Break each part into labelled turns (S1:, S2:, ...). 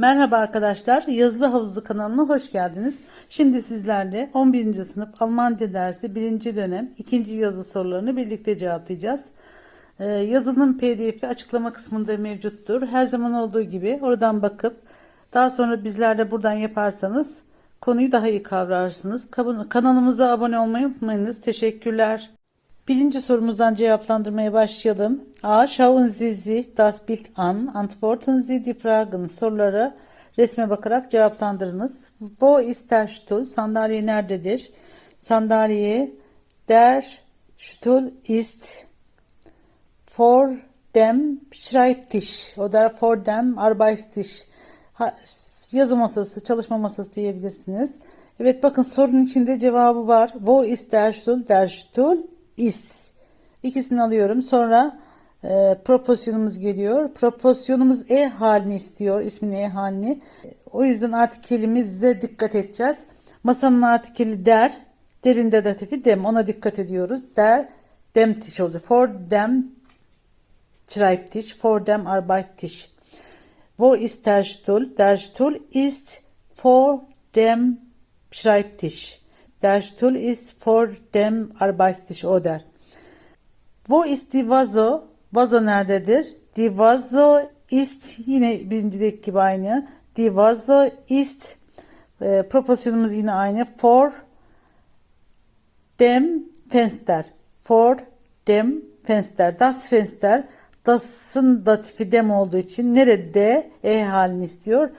S1: Merhaba arkadaşlar, Yazılı Havuzu kanalına hoş geldiniz. Şimdi sizlerle 11. sınıf Almanca dersi 1. dönem 2. yazı sorularını birlikte cevaplayacağız. Ee, yazılının pdf'i açıklama kısmında mevcuttur. Her zaman olduğu gibi oradan bakıp daha sonra bizlerle buradan yaparsanız konuyu daha iyi kavrarsınız. Kanalımıza abone olmayı unutmayınız. Teşekkürler. Birinci sorumuzdan cevaplandırmaya başlayalım. A. Schauen Sie das Bild an. Antworten Sie die Fragen. Soruları resme bakarak cevaplandırınız. Wo ist der Stuhl? Sandalye nerededir? Sandalye der Stuhl ist vor dem Schreibtisch oder vor dem Arbeitstisch. Yazı masası, çalışma masası diyebilirsiniz. Evet bakın sorunun içinde cevabı var. Wo ist der Stuhl? Der Stuhl ist. İkisini alıyorum. Sonra e, proporsiyonumuz geliyor. Proporsiyonumuz E halini istiyor. ismin E halini. O yüzden artikelimize dikkat edeceğiz. Masanın artikeli der. Derinde datifi dem. Ona dikkat ediyoruz. Der, dem tiş olacak. For dem Schreibtisch, vor dem Arbeitstisch. Wo ist der Stuhl? Der Stuhl ist vor dem Schreibtisch. Der Stuhl ist vor dem Arbeitstisch oder. Wo ist die Vaso? Vazo nerededir? Die Vaso ist yine birincideki gibi aynı. Die Vaso ist e, proporsiyonumuz yine aynı. For dem Fenster. For dem Fenster. Das Fenster. Das'ın datifi dem olduğu için nerede E halini istiyor.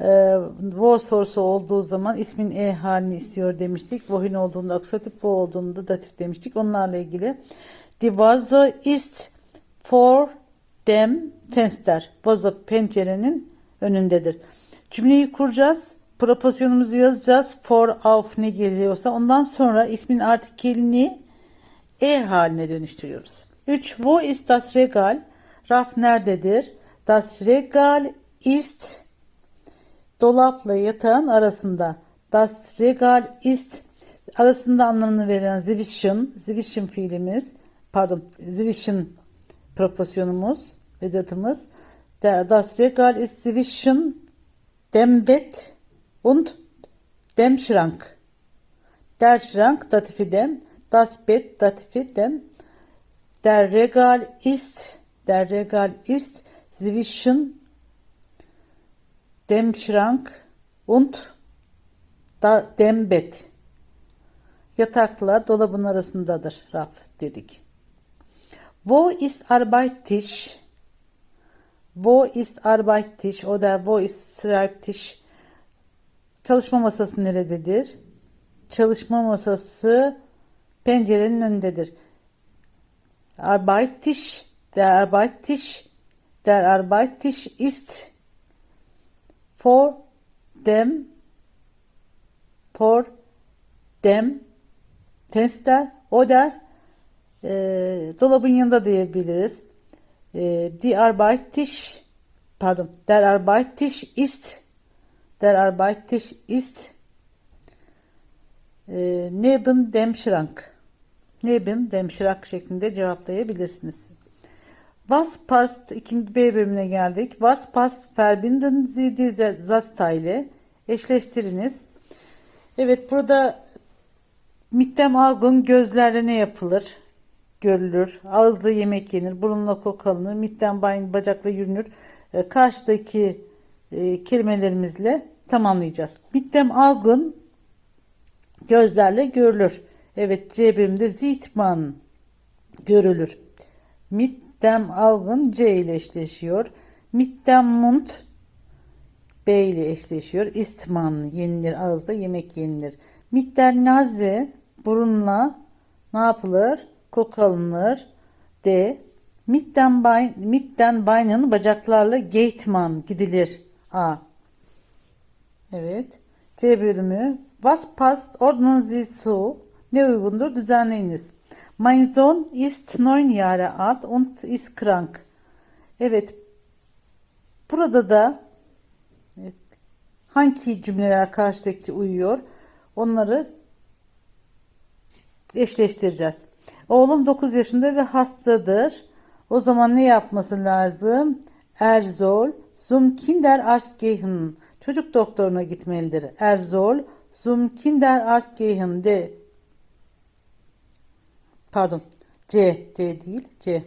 S1: Ee, wo sorusu olduğu zaman ismin E halini istiyor demiştik. Wohin olduğunda aksatif, wo olduğunda datif demiştik. Onlarla ilgili. Die Vaso ist for dem Fenster. Vazo pencerenin önündedir. Cümleyi kuracağız. Proporsiyonumuzu yazacağız. For, auf ne geliyorsa. Ondan sonra ismin artikelini E haline dönüştürüyoruz. 3. Wo ist das Regal? Raf nerededir? Das Regal ist dolapla yatağın arasında. Das Regal ist arasında anlamını veren zwischen, zwischen fiilimiz, pardon, zwischen proporsiyonumuz, vedatımız. Das Regal ist zwischen dem Bett und dem Schrank. Der Schrank datifi dem, das Bett datifi dem, der Regal ist, der Regal ist zwischen dem Schrank und da, dem Bett. Yatakla dolabın arasındadır raf dedik. Wo ist Arbeitstisch? Wo ist Arbeitstisch oder wo ist Schreibtisch? Çalışma masası nerededir? Çalışma masası pencerenin önündedir. Arbeitstisch, der Arbeitstisch, der Arbeitstisch ist vor dem, vor dem Fenster oder e, dolabın yanında diyebiliriz. E, die Arbeitstisch, pardon, der Arbeitstisch ist, der Arbeitstisch ist e, neben dem Schrank. Neben dem Schrank şeklinde cevaplayabilirsiniz. Was passt ikinci B bölümüne geldik. Was passt verbinden Sie diese Satzteile eşleştiriniz. Evet burada Mittem algın gözlerle yapılır? Görülür. Ağızla yemek yenir. Burunla kokalınır. Mittem bayın bacakla yürünür. E, karşıdaki e, kelimelerimizle tamamlayacağız. Mittem algın gözlerle görülür. Evet C bölümünde Zitman görülür. Mittem algın C ile eşleşiyor. Mittem mund B ile eşleşiyor. İstman yenilir. Ağızda yemek yenilir. Mitter naze burunla ne yapılır? Koku alınır. D. Mitten, bay, mitten baynın bacaklarla gateman gidilir. A. Evet. C bölümü. Was passt ordnen Sie zu? Ne uygundur? Düzenleyiniz. Mein Sohn ist neun Jahre alt und ist krank. Evet. Burada da evet, hangi cümleler karşıdaki uyuyor? Onları eşleştireceğiz. Oğlum 9 yaşında ve hastadır. O zaman ne yapması lazım? Er soll zum Kinderarzt gehen. Çocuk doktoruna gitmelidir. Er soll zum Kinderarzt gehen. D. Pardon. C. D değil. C.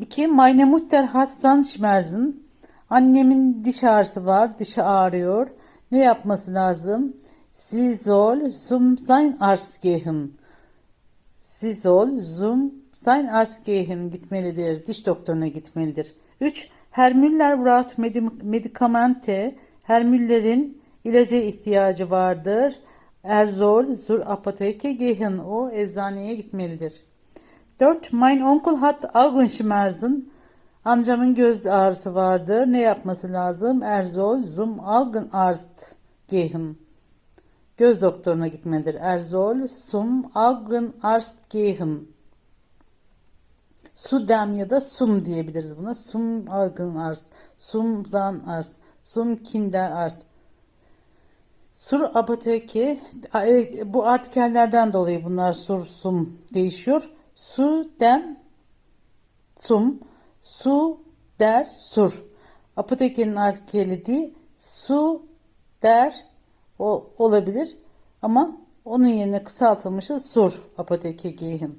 S1: 2. Meine Mutter hat Zahnschmerzen. Annemin diş ağrısı var. Dişi ağrıyor. Ne yapması lazım? Sie soll zum Zahnarzt gehen. Sie soll zum Zahnarzt gehen gitmelidir. Diş doktoruna gitmelidir. 3. Herr Müller braucht Medi- Medikamente. Herr Müller'in ilaca ihtiyacı vardır. Er soll zur Apotheke gehen. O eczaneye gitmelidir. 4. Mein Onkel hat Augenschmerzen. Amcamın göz ağrısı vardır. Ne yapması lazım? Er soll zum Augenarzt gehen. Göz doktoruna gitmelidir. Er soll zum Augenarzt gehen. Sudem ya da sum diyebiliriz buna. Sum Augenarzt, sum Zahnarzt, sum Kinderarzt. Sur Apotheke e, bu artikellerden dolayı bunlar sur sum değişiyor. Su dem sum su der sur. Apotekenin artikeli değil su der o, olabilir ama onun yerine kısaltılmışı sur apoteke gehen.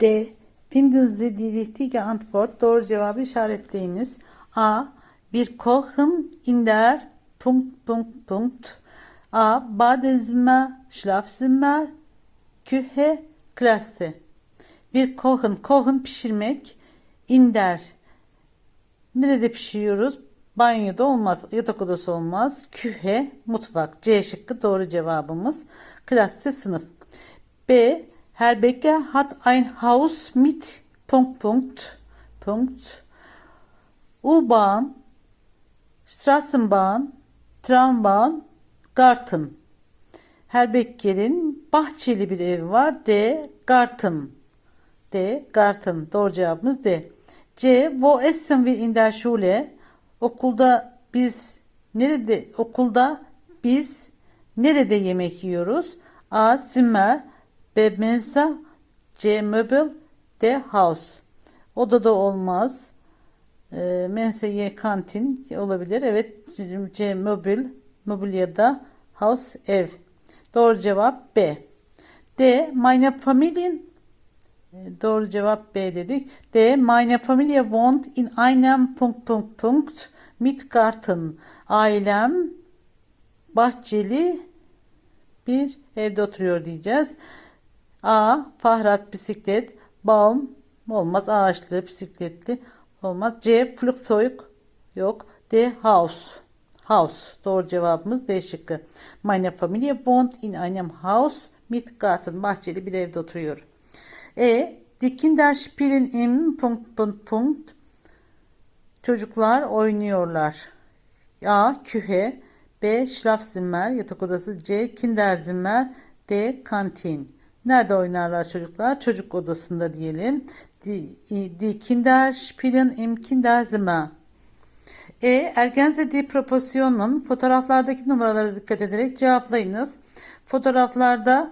S1: D. Finden Sie die richtige Antwort. Doğru cevabı işaretleyiniz. A. Bir Kochen in der Punkt, Punkt, Punkt. A. Badezimmer, Schlafzimmer, Küche, Klasse. Bir Kochen, Kochen pişirmek. In der. Nerede pişiriyoruz? Banyoda olmaz, yatak odası olmaz. Kühe, mutfak. C şıkkı doğru cevabımız. Klasse sınıf. B. Herr Becker hat ein Haus mit Punkt, Punkt, Punkt. U-Bahn, Straßenbahn, Trambahn, Garten. Herr Becker'in bahçeli bir evi var. D. Garten. D. Garten. Doğru cevabımız D. C. Wo essen wir in der Schule? Okulda biz nerede okulda biz nerede yemek yiyoruz? A. Zimmer B. Mensa C. Möbel D. House. Odada olmaz. E, mensa Y. Kantin olabilir. Evet. C. Möbel mobilyada house ev. Doğru cevap B. D. Meine Familien e, Doğru cevap B dedik. D. Meine Familie wohnt in einem Punkt Punkt Punkt mit Garten. Ailem bahçeli bir evde oturuyor diyeceğiz. A. Fahrat bisiklet. Baum olmaz. Ağaçlı bisikletli olmaz. C. Flugzeug yok. D. House. House. Doğru cevabımız D şıkkı. Meine Familie wohnt in einem Haus mit Garten. Bahçeli bir evde oturuyor. E. Die Kinder spielen im Punkt, Punkt, Punkt. Çocuklar oynuyorlar. A. Kühe. B. Schlafzimmer. Yatak odası. C. Kinderzimmer. D. Kantin. Nerede oynarlar çocuklar? Çocuk odasında diyelim. Die, Kinder spielen im Kinderzimmer. E. Ergense die Proportionen fotoğraflardaki numaralara dikkat ederek cevaplayınız. Fotoğraflarda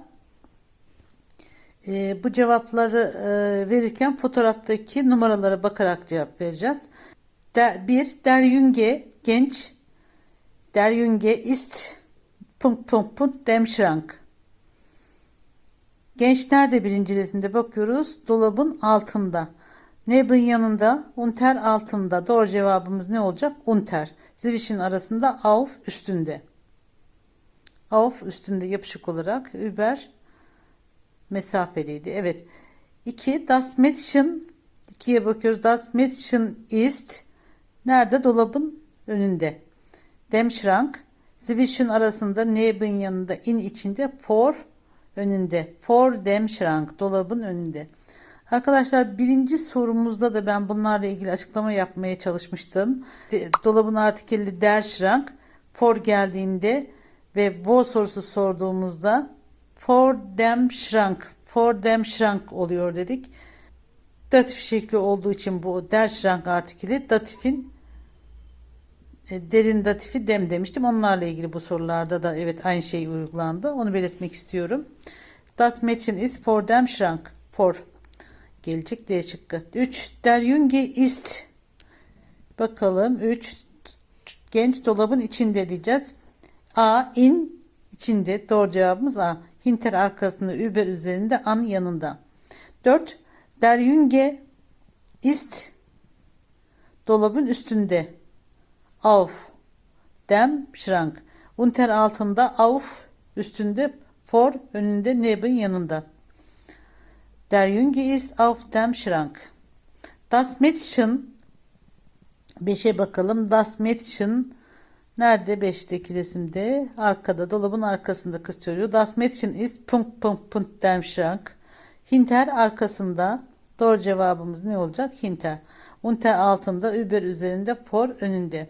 S1: e, bu cevapları e, verirken fotoğraftaki numaralara bakarak cevap vereceğiz. Der, bir, der Jünge, genç. Der Jünge ist, punkt, punkt, punkt, dem Schrank. Genç nerede birinci resimde bakıyoruz? Dolabın altında. Nebin yanında, unter altında. Doğru cevabımız ne olacak? Unter. Zwischen arasında, auf üstünde. Auf üstünde yapışık olarak, über mesafeliydi. Evet. 2. Das Mädchen 2'ye bakıyoruz. Das Mädchen ist nerede? Dolabın önünde. Dem Schrank zwischen arasında neben yanında in içinde for önünde. For dem Schrank dolabın önünde. Arkadaşlar birinci sorumuzda da ben bunlarla ilgili açıklama yapmaya çalışmıştım. Dolabın artikeli der Schrank for geldiğinde ve wo sorusu sorduğumuzda For them shrunk. For them shrunk oluyor dedik. Datif şekli olduğu için bu der shrunk artikeli datifin e, derin datifi dem demiştim. Onlarla ilgili bu sorularda da evet aynı şey uygulandı. Onu belirtmek istiyorum. Das Mädchen is for them shrunk. For. Gelecek D şıkkı. 3. Der Junge ist Bakalım 3 genç dolabın içinde diyeceğiz. A in içinde doğru cevabımız A. Hinter arkasında über üzerinde an yanında. 4 Der Junge ist dolabın üstünde. Auf dem Schrank. Unter altında auf üstünde for önünde neben yanında. Der Junge ist auf dem Schrank. Das Mädchen 5'e bakalım. Das Mädchen nerede 5'teki resimde? Arkada dolabın arkasında kız çocuğu. Das Mädchen ist punkt punkt punkt dem Schrank. Hinter arkasında. Doğru cevabımız ne olacak? Hinter. Unter altında, über üzerinde, for önünde.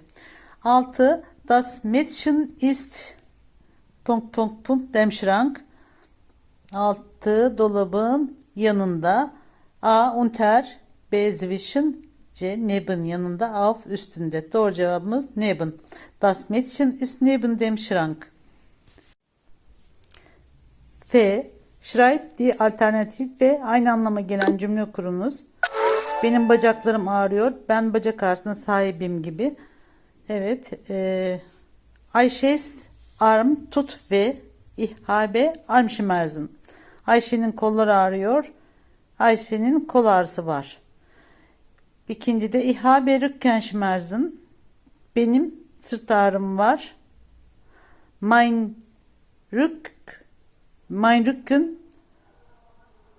S1: 6. Das Mädchen ist punkt punkt punkt dem Schrank. 6. Dolabın yanında. A. Unter. B. Zwischen. C. Neben yanında. Auf üstünde. Doğru cevabımız neben. Das Mädchen ist neben dem Schrank. F. Schreib die alternatif ve aynı anlama gelen cümle kurunuz. Benim bacaklarım ağrıyor. Ben bacak ağrısına sahibim gibi. Evet. E, Ayşe's arm tut ve ihhabe armşimerzen. Ayşe'nin kolları ağrıyor. Ayşe'nin kol ağrısı var. İkinci de ihhabe rükkenşimerzen. Benim sırt ağrım var. Mein Rück Mein Rücken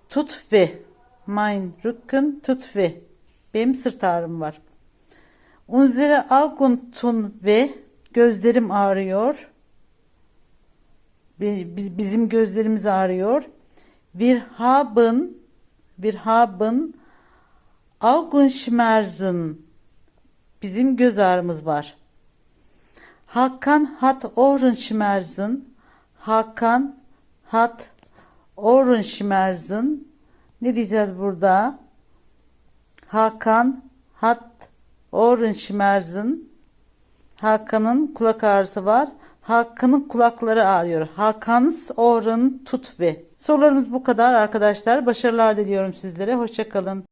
S1: tut weh. Mein Rücken tut weh. Benim sırt ağrım var. Unsere Augen tun weh. Gözlerim ağrıyor. Biz, bizim gözlerimiz ağrıyor. Wir haben wir haben Augenschmerzen. Bizim göz ağrımız var. Hakan hat Ohrenschmerzen. Hakan hat Ohrenschmerzen. Ne diyeceğiz burada? Hakan hat Ohrenschmerzen. Hakan'ın kulak ağrısı var. Hakan'ın kulakları ağrıyor. Hakan's Ohren tut ve. Sorularımız bu kadar arkadaşlar. Başarılar diliyorum sizlere. Hoşçakalın.